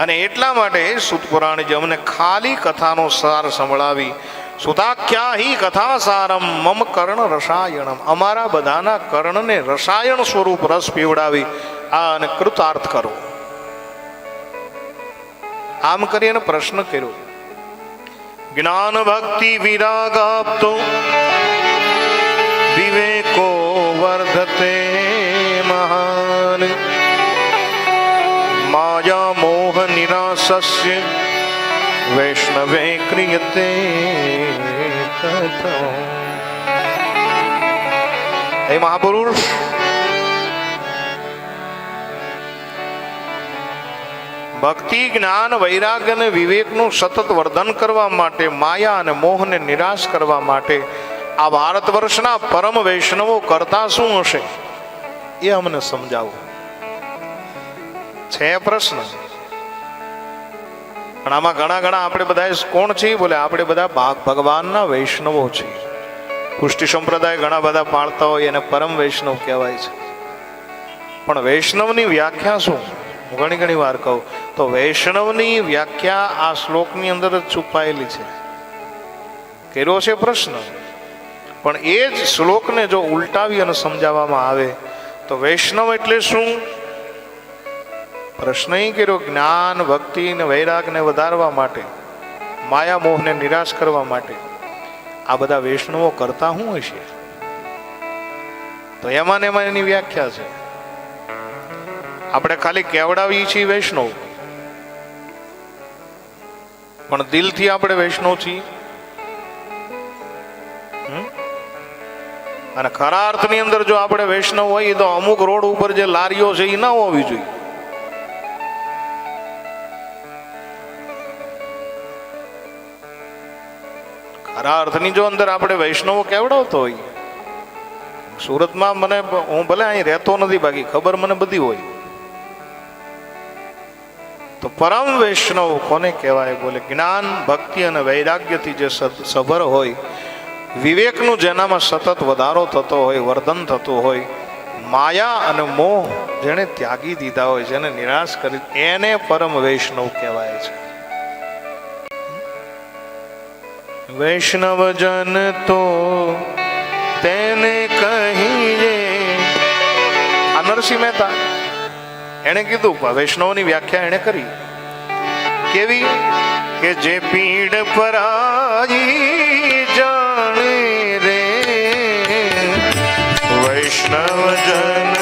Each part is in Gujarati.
અને એટલા માટે સુતપુરાણજી અમને ખાલી કથાનો સાર સંભળાવી સુતાખ્યા હિ કથા સારમ મમ કર્ણ રસાયણમ. અમારા બધાના કર્ણને રસાયણ સ્વરૂપ રસ પીવડાવી આ અને કૃતાર્થ કરો. આમ કરીને પ્રશ્ન કર્યો. જ્ઞાન ભક્તિ વિરાગ આપતો વિવેકો વર્ધતે મહાન. મોહ નિરાસસ્ય વૈષ્ણવે ક્રિયતે કથો હે મહાપુરુષ ભક્તિ જ્ઞાન વૈરાગ્ય અને વિવેકનું સતત વર્ધન કરવા માટે, માયા અને મોહને નિરાશ કરવા માટે આ ભારત વર્ષના પરમ વૈષ્ણવો કરતા શું હશે? એ અમને સમજાવો. છે પ્રશ્ન. પણ આમાં ઘણા ઘણા આપણે બધા કોણ છીએ બોલે? આપણે બધા ભાગ- ભગવાનના વૈષ્ણવો છીએ. પુષ્ટિ સંપ્રદાય ઘણા બધા પાળતા હોય એને પરમ વૈષ્ણવ કહેવાય છે. પણ વૈષ્ણવની વ્યાખ્યા શું? હું ઘણી ઘણી વાર કહું, તો વૈષ્ણવની વ્યાખ્યા આ શ્લોકની અંદર જ છુપાયેલી છે. કર્યો છે પ્રશ્ન? પણ એ જ શ્લોકને જો ઉલટાવી અને સમજાવવામાં આવે, તો વૈષ્ણવ એટલે શું? પ્રશ્ન કર્યો જ્ઞાન, ભક્તિ ને વૈરાગને વધારવા માટે માયા મોહને નિરાશ કરવા માટે આ બધા વૈષ્ણવો કરતા શું હશે તો એમાં ને એમાં એની વ્યાખ્યા છે. આપણે ખાલી કેવડાવીએ છીએ વૈષ્ણવ. પણ દિલથી આપણે વૈષ્ણવ છીએ? અને ખરા અર્થની અંદર જો આપણે વૈષ્ણવ હોઈએ તો અમુક રોડ ઉપર જે લારીઓ છે એ ના હોવી જોઈએ. ખરા અર્થની જો અંદર આપણે વૈષ્ણવો કેવડાવતો હોય સુરતમાં મને હું ભલે અહીં રહેતો નથી, બાકી ખબર મને બધી હોય. તો પરમ વૈષ્ણવ કોને કહેવાય? બોલે, જ્ઞાન, ભક્તિ અને વૈરાગ્યથી જે સભર હોય, વિવેકનું જેનામાં સતત વધારો થતો હોય, વર્ધન થતું હોય, માયા અને મોહ જેણે ત્યાગી દીધા હોય, જેને નિરાશ કરી, એને પરમ વૈષ્ણવ કહેવાય છે. વૈષ્ણવજન તો તેને કહીએ. આ નરસિંહ મહેતા, એણે કીધું વૈષ્ણવની વ્યાખ્યા એણે કરી. કેવી? કે જે પીડ પરાઈ જાણે રે. વૈષ્ણવજન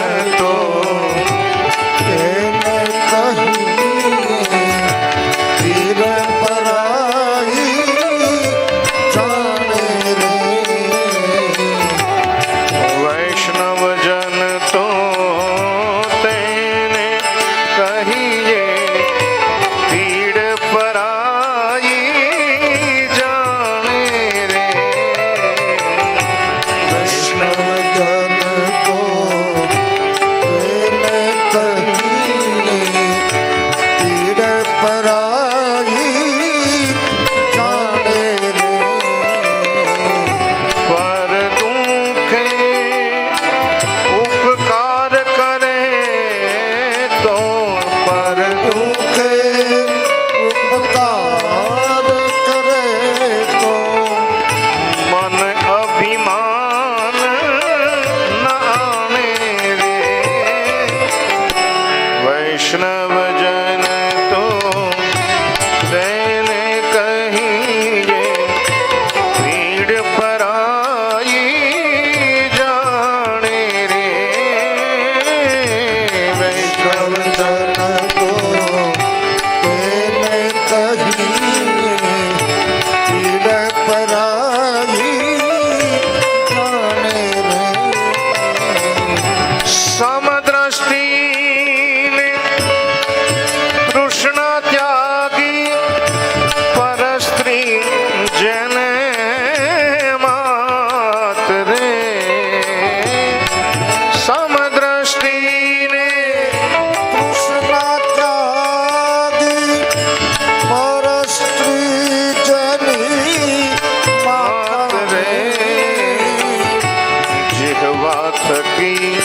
સકી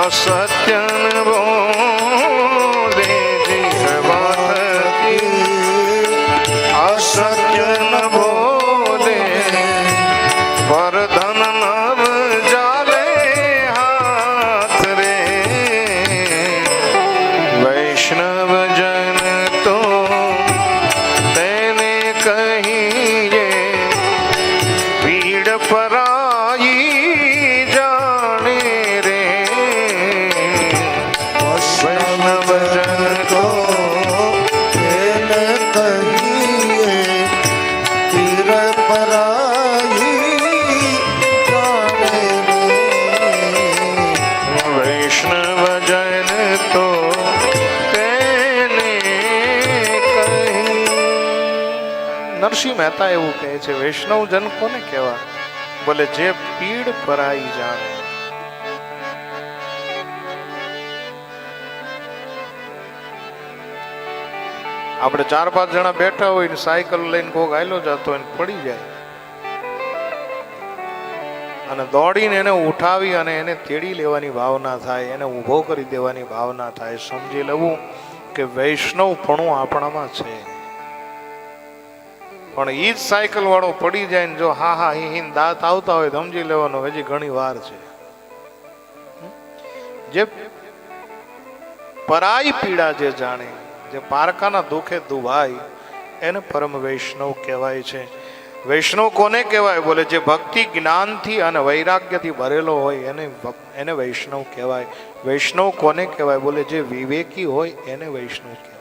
અસત્ય બોલે અસત્ય બોલે વરધન નવ જાલે હાથ રે વૈષ્ણવ જન તો તેને કહી નરસિંહ મહેતા એવું કહે છે, વૈષ્ણવજન કોને કહેવાય? બોલે જે પીડ પરાઈ જાણે. આપણે ચાર પાંચ જણા બેઠા હોય ને સાયકલ લઈને કોક આયલો જતો હોય પડી જાય. અને દોડીને એને ઉઠાવી અને એને તેડી લેવાની ભાવના થાય, એને ઊભો કરી દેવાની ભાવના થાય. સમજી લેવું કે વૈષ્ણવપણું આપણામાં છે. પણ એ જ સાયકલ વાળો પડી જાય ને જો હા હા, હી હીન દાંત આવતા હોય સમજી લેવાનો હજી ઘણી વાર છે. જે પરાઈ પીડા જે જાણે, જે પારકાના દુખે દુભાય, એને પરમ વૈષ્ણવ કહેવાય છે. વૈષ્ણવ કોને કહેવાય? બોલે જે ભક્તિ જ્ઞાનથી અને વૈરાગ્યથી ભરેલો હોય એને એને વૈષ્ણવ કહેવાય. વૈષ્ણવ કોને કહેવાય? બોલે જે વિવેકી હોય એને વૈષ્ણવ કહેવાય.